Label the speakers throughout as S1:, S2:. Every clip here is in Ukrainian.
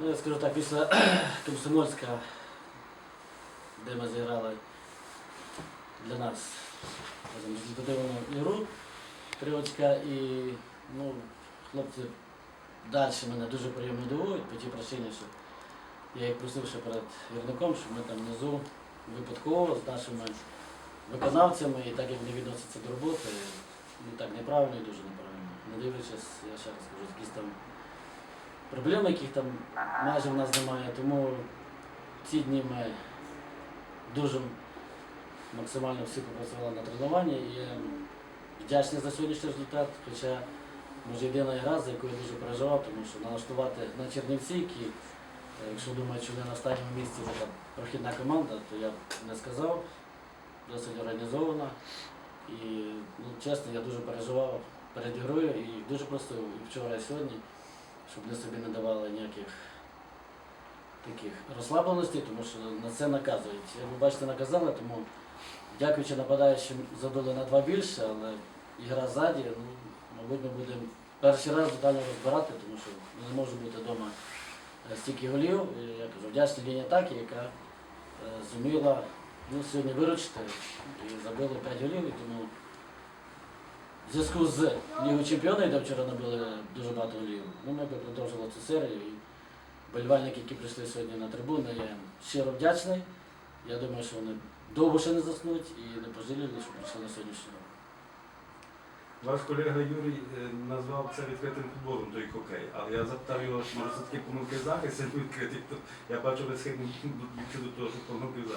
S1: Ну, я скажу так, після Комсомольська, де ми зіграли для нас скажімо, результативну ігру, три і ну, хлопці далі мене дуже приємно дивують по тій причині, що я їх просив ще перед вірником, що ми там внизу випадково з нашими виконавцями і так як вони відносяться до роботи, ну так неправильно і дуже неправильно. Не дивлячись, я ще раз кажу, якісь там проблеми, яких там майже в нас немає. Тому ці дні ми дуже максимально всі попрацювали на тренуванні і вдячний за сьогоднішній результат. Хоча може єдина гра, за яку я дуже переживав, тому що налаштувати на Чернівці, які, якщо думають, що вони на останньому місці вже там прохідна команда, то я не сказав. Досить організована. І ну, чесно, я дуже переживав перед грою і дуже просто і вчора і сьогодні, щоб вони собі не давали ніяких таких розслабленостей, тому що на це наказують. Як ви бачите, наказали, тому дякуючи нападаючим задали на два більше, але ігра ззаді, ну, мабуть, ми будемо перший раз детально розбирати, тому що не може бути вдома е, стільки голів. Я кажу, вдячна лінія атаки, яка е, зуміла ну, сьогодні виручити і забили 5 голів, і тому в зв'язку з Лігою Чемпіонів, де вчора набили дуже багато голів, ну, ми продовжили цю серію. І болівальники, які прийшли сьогодні на трибуни, я їм щиро вдячний. Я думаю, що вони довго ще не заснуть і не пожаліли, що прийшли на сьогоднішню гру.
S2: Ваш колега Юрій е, назвав це відкритим футболом, той хокей. Але я запитав його, може все-таки помилки в відкриті, то я бачу, ви схильні до того, що помилки в.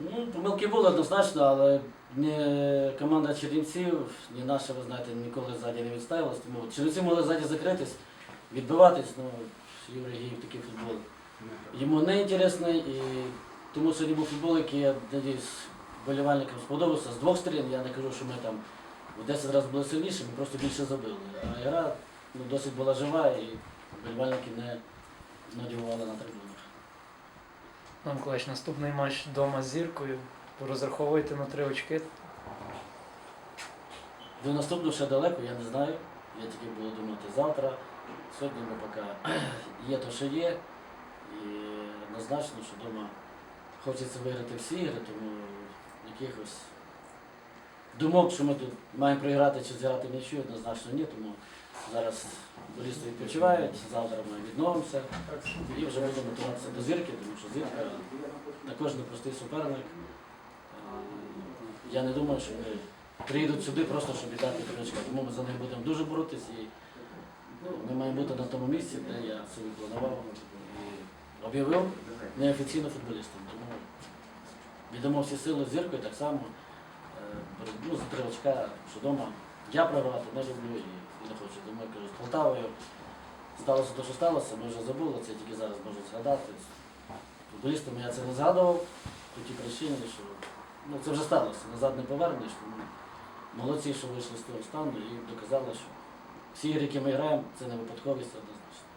S1: Ну, помилки були однозначно, але ні команда Чернівців, ні наша, ви знаєте, ніколи ззаді не відставилась. Тому Чернівці могли ззаді закритись, відбиватись, ну, Юрій Гіїв такий футбол. Йому не інтересний, і тому сьогодні був футбол, який, я надіюсь, болівальникам сподобався. З двох сторін я не кажу, що ми там в 10 разів були сильніші, ми просто більше забили. А гра ну, досить була жива і болівальники не надівували на трибунах.
S3: Пан Миколаївич, наступний матч вдома з зіркою. Розраховуєте на три очки.
S1: До наступного ще далеко, я не знаю. Я тільки буду думати завтра. Сьогодні ми поки є то, що є. І однозначно, що вдома хочеться виграти всі ігри, тому якихось думок, що ми тут маємо програти чи зіграти нічого, однозначно ні. Тому зараз болісти відпочивають, завтра ми відновимося і вже будемо готуватися до зірки, тому що зірка також непростий суперник. Я не думаю, що вони приїдуть сюди просто, щоб віддати крючка. Тому ми за них будемо дуже боротися і ну, ми маємо бути на тому місці, де я собі планував і об'явив неофіційно футболістом. Тому віддамо всі сили зіркою так само. Боротьбу за три очка, що вдома я програвати не люблю і, і не хочу. Тому я кажу, з Полтавою сталося те, що сталося, ми вже забули, це тільки зараз можу згадати. З Футболістами я це не згадував по тій причині, що ну, це вже сталося, назад не повернеш. Тому молодці, що вийшли з того стану і доказали, що всі ігри, які ми граємо, це не випадковість це однозначно.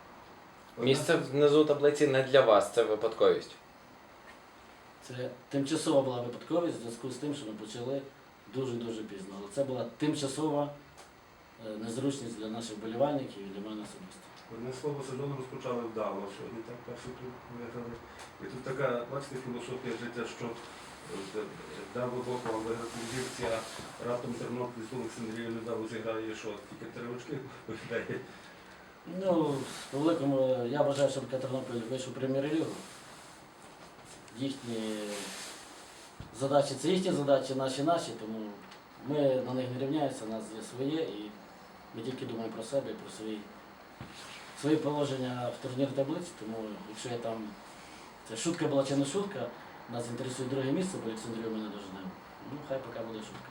S4: Місце внизу таблиці не для вас, це випадковість.
S1: Це тимчасова була випадковість в зв'язку з тим, що ми почали дуже-дуже пізно. Але це була тимчасова е, незручність для наших болівальників і для мене особисто.
S2: Одне слово, сезон розпочали вдало, сьогодні так перший клуб виграли. І тут така, бачите, філософія життя, що е, дав Бог вам виграти в зірці, а раптом Тернопіль з Олександрією не дав зіграє, що тільки три очки виглядає.
S1: Ну, по великому, я вважаю, що Тернопіль вийшов в прем'єр-лігу. Їхні задачі це їхні задачі, наші наші, тому ми на них не рівняємося, у нас є своє і ми тільки думаємо про себе про свої, свої положення в турнір таблиці, тому якщо я там, це шутка була чи не шутка, нас інтересує друге місце, бо Олександрію не доженемо. Ну, хай поки буде шутка.